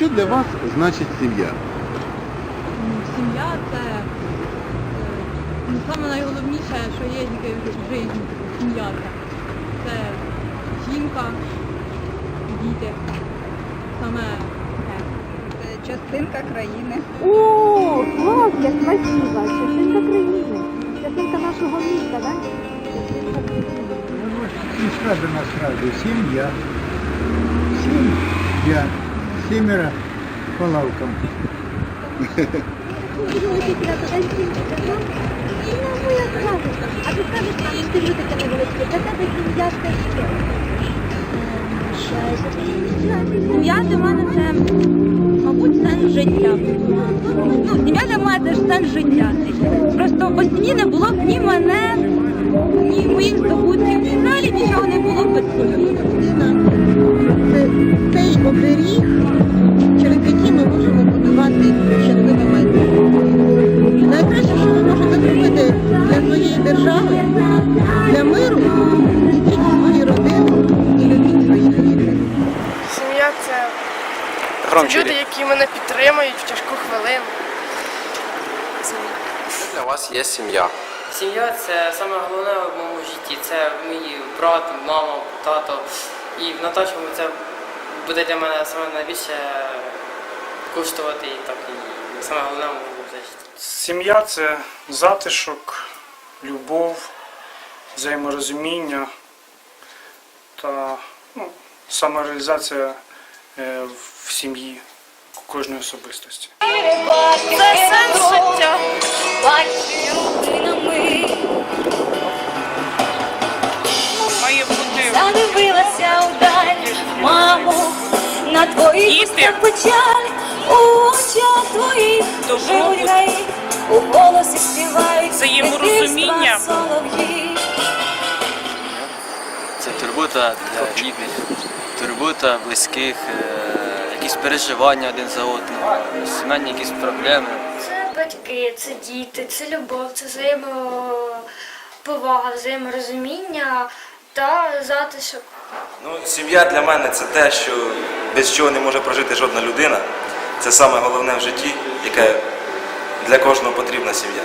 що для вас значить сім'я? Ну, Сім'я це е, ну, саме найголовніше, що є тільки в житті. Сім'я це. Жінка, діти. Саме. Це частинка країни. О, Клавдія, спасибо. Частинка країни. Частинка нашого міста, да? Частинка країни. Міська до нас сразу сім'я. Сім'я. Сімеро по лавкам. А ти скажеш, там інтерв'ю таке невеличке, для тебе сім'я це для мене це, мабуть, сенс життя. Ну, сім'я для мене це ж сенс життя. Просто без сім'ї не було б ні мене, ні моїх здобутків. Взагалі нічого не було б без сім'ї. Це люди, які мене підтримують в тяжку хвилину. Що для вас є сім'я? Сім'я це саме головне в моєму житті. Це мій брат, мама, тато. І в Наташому це буде для мене саме найбільше коштувати і так і саме головне в моєму житті. Сім'я це затишок, любов, взаєморозуміння та ну, самореалізація в сім'ї кожної особистості. Це сенс життя. має бути Задивилася вдаль, мамо, на твоїх устах печаль, у очах твоїх живуть гаї, у голосі співають Взаєморозуміння. солов'ї. Це турбота для рідних, турбота близьких, е, якісь переживання один за одним, сімейні якісь проблеми. Це батьки, це діти, це любов, це взаємоповага, взаєморозуміння та затишок. Ну, сім'я для мене це те, що без чого не може прожити жодна людина. Це саме головне в житті, яке для кожного потрібна сім'я.